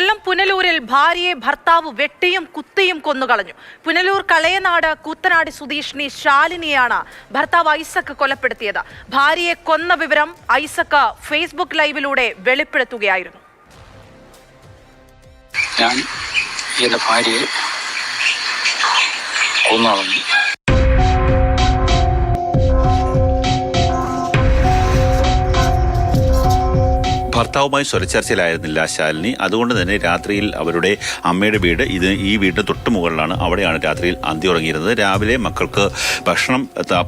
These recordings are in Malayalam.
കൊല്ലം പുനലൂരിൽ ഭാര്യയെ ഭർത്താവ് വെട്ടിയും കുത്തിയും കൊന്നുകളഞ്ഞു പുനലൂർ കളയനാട് കൂത്തനാട് സുധീഷിനി ശാലിനിയാണ് ഭർത്താവ് ഐസക്ക് കൊലപ്പെടുത്തിയത്. ഭാര്യയെ കൊന്ന വിവരം ഐസക്ക് ഫേസ്ബുക്ക് ലൈവിലൂടെ വെളിപ്പെടുത്തുകയായിരുന്നു. ഞാൻ എന്റെ ഭാര്യയെ കൊന്നളഞ്ഞു ഭർത്താവുമായി സ്വരച്ചർച്ചയിലായിരുന്നില്ല ശാലിനി. അതുകൊണ്ട് തന്നെ രാത്രിയിൽ അവരുടെ അമ്മയുടെ വീട് ഇത് ഈ വീടിന് തൊട്ട് മുകളിലാണ്. അവിടെയാണ് രാത്രിയിൽ അന്തി ഉറങ്ങിയിരുന്നത്. രാവിലെ മക്കൾക്ക് ഭക്ഷണം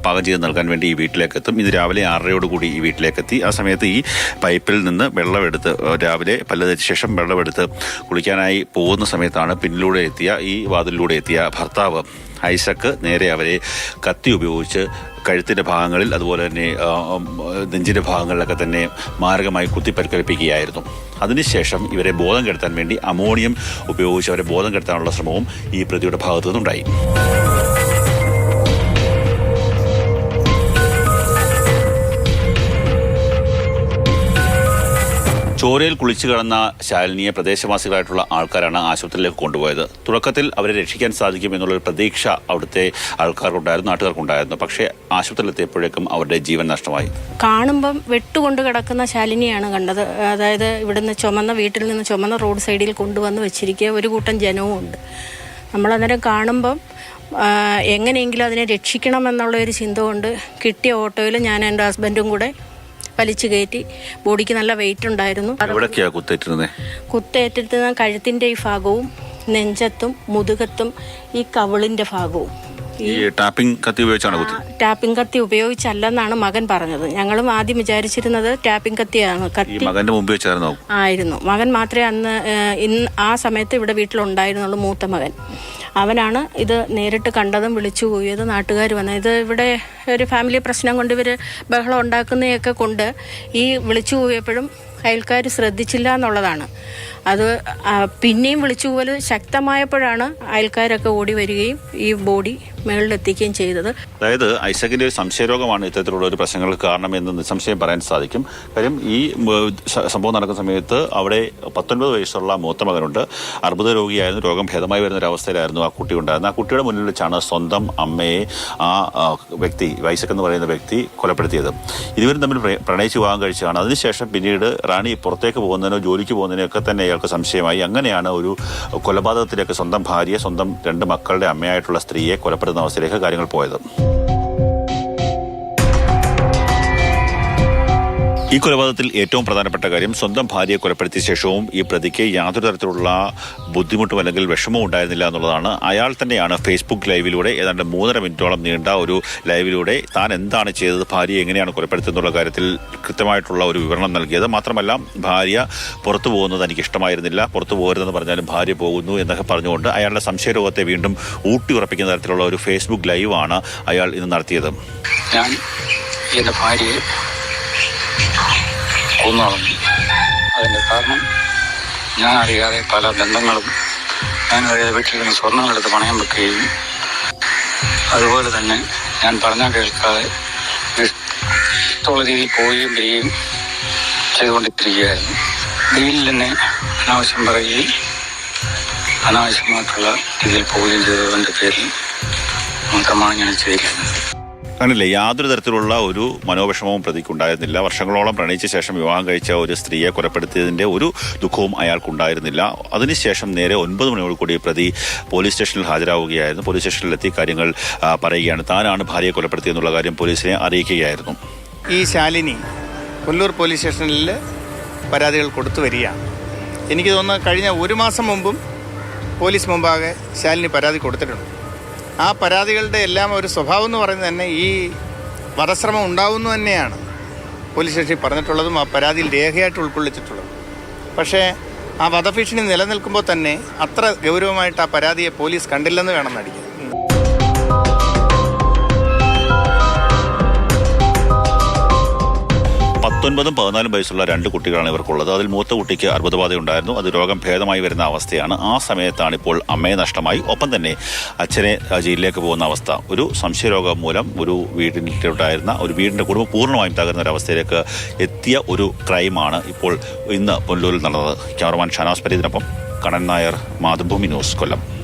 പാകം ചെയ്ത് നൽകാൻ വേണ്ടി ഈ വീട്ടിലേക്ക് എത്തും. ഇത് രാവിലെ ആറരയോടുകൂടി ഈ വീട്ടിലേക്ക് എത്തി. ആ സമയത്ത് ഈ പൈപ്പിൽ നിന്ന് വെള്ളമെടുത്ത് രാവിലെ പല്ല് തേച്ച ശേഷം വെള്ളമെടുത്ത് കുളിക്കാനായി പോകുന്ന സമയത്താണ് പിന്നിലൂടെ എത്തിയ ഈ വാതിലിലൂടെ എത്തിയ ഭർത്താവ് ഐസക്ക് നേരെ അവരെ കത്തി ഉപയോഗിച്ച് കഴുത്തിന്റെ ഭാഗങ്ങളിൽ അതുപോലെ തന്നെ നെഞ്ചിന്റെ ഭാഗങ്ങളിലൊക്കെ തന്നെ മാരകമായി കുത്തിപ്പരിക്കേൽപ്പിക്കുകയായിരുന്നു അതിനുശേഷം ഇവരെ ബോധം കെടുത്താൻ വേണ്ടി അമോണിയം ഉപയോഗിച്ച് അവരെ ബോധം കെടുത്താനുള്ള ശ്രമവും ഈ പ്രതിയുടെ ഭാഗത്തു നിന്നുണ്ടായി. ചോരയിൽ കുളിച്ചു കടന്ന ശാലിനിയെ പ്രദേശവാസികളായിട്ടുള്ള ആൾക്കാരാണ് ആശുപത്രിയിലേക്ക് കൊണ്ടുപോയത്. തുടക്കത്തിൽ അവരെ രക്ഷിക്കാൻ സാധിക്കും എന്നുള്ളൊരു പ്രതീക്ഷ അവിടുത്തെ ആൾക്കാർക്കുണ്ടായിരുന്നു നാട്ടുകാർക്കുണ്ടായിരുന്നു. പക്ഷേ ആശുപത്രിയിലെത്തിയപ്പോഴേക്കും അവരുടെ ജീവൻ നഷ്ടമായി. കാണുമ്പം വെട്ടുകൊണ്ട് കിടക്കുന്ന ശാലിനിയാണ് കണ്ടത്. അതായത് ഇവിടുന്ന് ചുമന്ന വീട്ടിൽ നിന്ന് ചുമന്ന റോഡ് സൈഡിൽ കൊണ്ടുവന്ന് വെച്ചിരിക്കുക ഒരു കൂട്ടം ജനവും ഉണ്ട്. നമ്മളന്നേരം കാണുമ്പം എങ്ങനെയെങ്കിലും അതിനെ രക്ഷിക്കണം എന്നുള്ള ഒരു ചിന്ത കൊണ്ട് കിട്ടിയ ഓട്ടോയിൽ ഞാൻ എന്റെ ഹസ്ബൻഡും കൂടെ വലിച്ചു കയറ്റി ബോഡിക്ക് നല്ല വെയിറ്റ് ഉണ്ടായിരുന്നു. കുത്തേറ്റിരുന്ന? കഴുത്തിന്റെ ഈ ഭാഗവും നെഞ്ചത്തും മുതുകത്തും ഈ കവിളിന്റെ ഭാഗവും. ഈ ടാപ്പിംഗ് കത്തി ഉപയോഗിച്ചാണ് കുത്തി? ടാപ്പിംഗ് കത്തി ഉപയോഗിച്ചല്ലെന്നാണ് മകൻ പറഞ്ഞത്. ഞങ്ങളും ആദ്യം വിചാരിച്ചിരുന്നത് ടാപ്പിംഗ് കത്തിയാണ്. കത്തി മകന്റെ മുമ്പ് വെച്ചായിരുന്നു? ആയിരുന്നു. മകൻ മാത്രമേ അന്ന് ഇന്ന് ആ സമയത്ത് ഇവിടെ വീട്ടിലുണ്ടായിരുന്നുള്ളൂ മൂത്ത മകൻ. അവനാണ് ഇത് നേരിട്ട് കണ്ടതും വിളിച്ചു പോയത് നാട്ടുകാർ വന്നത്. ഇത് ഇവിടെ ഒരു ഫാമിലി പ്രശ്നം കൊണ്ട് ഇവർ ബഹളം ഉണ്ടാക്കുന്നതൊക്കെ കൊണ്ട് ഈ വിളിച്ചു പോയപ്പോഴും അയൽക്കാർ ശ്രദ്ധിച്ചില്ല എന്നുള്ളതാണ്. അത് പിന്നെയും വിളിച്ചുപോൽ ശക്തമായപ്പോഴാണ് അയൽക്കാരൊക്കെ ഓടി വരികയും ഈ ബോഡി മുകളിലെത്തിക്കുകയും ചെയ്തത്. അതായത് ഐസക്കിന്റെ ഒരു സംശയരോഗമാണ് ഇത്തരത്തിലുള്ള ഒരു പ്രശ്നങ്ങൾക്ക് കാരണം എന്ന് നിസ്സംശയം പറയാൻ സാധിക്കും. കാര്യം ഈ സംഭവം നടക്കുന്ന സമയത്ത് അവിടെ പത്തൊൻപത് വയസ്സുള്ള മൂത്ത മകനുണ്ട്. അർബുദ രോഗിയായിരുന്നു. രോഗം ഭേദമായി വരുന്ന ഒരു അവസ്ഥയിലായിരുന്നു ആ കുട്ടി ഉണ്ടായിരുന്നത്. ആ കുട്ടിയുടെ മുന്നിൽ വെച്ചാണ് സ്വന്തം അമ്മയെ ആ വ്യക്തി വൈസക് എന്ന് പറയുന്ന വ്യക്തി കൊലപ്പെടുത്തിയത്. ഇരുവരും തമ്മിൽ പ്ര- പ്രണയിച്ച് വിവാഹം കഴിച്ചതാണ്. അതിനുശേഷം പിന്നീട് റാണി പുറത്തേക്ക് പോകുന്നതിനോ ജോലിക്ക് പോകുന്നതിനോ ഒക്കെ തന്നെ ഇയാൾക്ക് സംശയമായി. അങ്ങനെയാണ് ഒരു കൊലപാതകത്തിലേക്ക് സ്വന്തം ഭാര്യയെ സ്വന്തം രണ്ട് മക്കളുടെ അമ്മയായിട്ടുള്ള സ്ത്രീയെ കൊലപ്പെടുത്തുന്ന അവസ്ഥയിലേക്ക് കാര്യങ്ങൾ പോയത്. ഈ കൊലപാതകത്തിൽ ഏറ്റവും പ്രധാനപ്പെട്ട കാര്യം സ്വന്തം ഭാര്യയെ കൊലപ്പെടുത്തിയ ശേഷവും ഈ പ്രതിക്ക് യാതൊരു തരത്തിലുള്ള ബുദ്ധിമുട്ടും അല്ലെങ്കിൽ വിഷമവും ഉണ്ടായിരുന്നില്ല എന്നുള്ളതാണ്. അയാൾ തന്നെയാണ് ഫേസ്ബുക്ക് ലൈവിലൂടെ ഏതാണ്ട് മൂന്നര മിനിറ്റോളം നീണ്ട ഒരു ലൈവിലൂടെ താൻ എന്താണ് ചെയ്തത് ഭാര്യ എങ്ങനെയാണ് കൊലപ്പെടുത്തുന്നുള്ള കാര്യത്തിൽ കൃത്യമായിട്ടുള്ള ഒരു വിവരണം നൽകിയത്. മാത്രമല്ല ഭാര്യ പുറത്തു പോകുന്നത് എനിക്ക് ഇഷ്ടമായിരുന്നില്ല പുറത്തു പോകരുതെന്ന് പറഞ്ഞാലും ഭാര്യ പോകുന്നു എന്നൊക്കെ പറഞ്ഞുകൊണ്ട് അയാളുടെ സംശയരോഗത്തെ വീണ്ടും ഊട്ടി ഉറപ്പിക്കുന്ന തരത്തിലുള്ള ഒരു ഫേസ്ബുക്ക് ലൈവാണ് അയാൾ ഇന്ന് നടത്തിയത്. ഞാൻ എന്റെ ഭാര്യയെ കൊന്നളഞ്ഞു അതിന്റെ കാരണം ഞാൻ അറിയാതെ പല ബന്ധങ്ങളും ഞാൻ അറിയാതെ നിന്ന് സ്വർണങ്ങളെടുത്ത് പണയം വെക്കുകയും അതുപോലെ തന്നെ ഞാൻ പറഞ്ഞാൽ കേൾക്കാതെ ഇഷ്ടമുള്ള രീതിയിൽ പോവുകയും വരികയും ചെയ്തുകൊണ്ടിരിക്കുകയായിരുന്നു. ഡീലിൽ തന്നെ അനാവശ്യം പറയുകയും അനാവശ്യമായിട്ടുള്ള രീതിയിൽ പോവുകയും ചെയ്തതിന്റെ പേരിൽ മാത്രമാണ് ഞാൻ ചെയ്തിരിക്കുന്നത് അങ്ങനെയല്ലേ യാതൊരു തരത്തിലുള്ള ഒരു മനോവിഷമവും പ്രതിക്കുണ്ടായിരുന്നില്ല. വർഷങ്ങളോളം പ്രണയിച്ച ശേഷം വിവാഹം കഴിച്ച ഒരു സ്ത്രീയെ കൊലപ്പെടുത്തിയതിന്റെ ഒരു ദുഃഖവും അയാൾക്കുണ്ടായിരുന്നില്ല. അതിനുശേഷം നേരെ ഒൻപത് മണിയോട് കൂടി പ്രതി പോലീസ് സ്റ്റേഷനിൽ ഹാജരാകുകയായിരുന്നു പോലീസ് സ്റ്റേഷനിലെത്തി കാര്യങ്ങൾ പറയുകയാണ്. താനാണ് ഭാര്യയെ കൊലപ്പെടുത്തിയെന്നുള്ള കാര്യം പോലീസിനെ അറിയിക്കുകയായിരുന്നു. ഈ ശാലിനി കൊല്ലൂർ പോലീസ് സ്റ്റേഷനിൽ പരാതികൾ കൊടുത്തു വരികയാണ്. എനിക്ക് തോന്നുന്നു കഴിഞ്ഞ ഒരു മാസം മുമ്പും പോലീസ് മുമ്പാകെ ശാലിനി പരാതി കൊടുത്തിട്ടുണ്ട്. ആ പരാതികളുടെ എല്ലാം ഒരു സ്വഭാവം എന്ന് പറയുന്നത് തന്നെ ഈ വധശ്രമം ഉണ്ടാവുന്നു തന്നെയാണ് പോലീസ് സ്റ്റേഷനിൽ പറഞ്ഞിട്ടുള്ളതും ആ പരാതിയിൽ രേഖയായിട്ട് ഉൾക്കൊള്ളിച്ചിട്ടുള്ളതും. പക്ഷേ ആ വധഭീഷണി നിലനിൽക്കുമ്പോൾ തന്നെ അത്ര ഗൗരവമായിട്ട് ആ പരാതിയെ പോലീസ് കണ്ടില്ലെന്ന് വേണം നടിക്കാൻ. പത്തൊൻപതും പതിനാലും വയസ്സുള്ള രണ്ട് കുട്ടികളാണ് ഇവർക്കുള്ളത്. അതിൽ മൂത്ത കുട്ടിക്ക് അർബുദബാധ ഉണ്ടായിരുന്നു അത് രോഗം ഭേദമായി വരുന്ന അവസ്ഥയാണ്. ആ സമയത്താണ് ഇപ്പോൾ അമ്മയെ നഷ്ടമായി. ഒപ്പം തന്നെ അച്ഛനെ ജയിലിലേക്ക് പോകുന്ന അവസ്ഥ. ഒരു സംശയരോഗം മൂലം ഒരു വീടിനുണ്ടായിരുന്ന ഒരു വീടിന്റെ കുടുംബം പൂർണമായും തകർന്ന ഒരു അവസ്ഥയിലേക്ക് എത്തിയ ഒരു ക്രൈമാണ് ഇപ്പോൾ ഇന്ന് പൊല്ലൂരിൽ നടന്നത്. ക്യാമറമാൻ ഷനാസ് പരീതിനൊപ്പം കണൻ നായർ മാതൃഭൂമി ന്യൂസ് കൊല്ലം.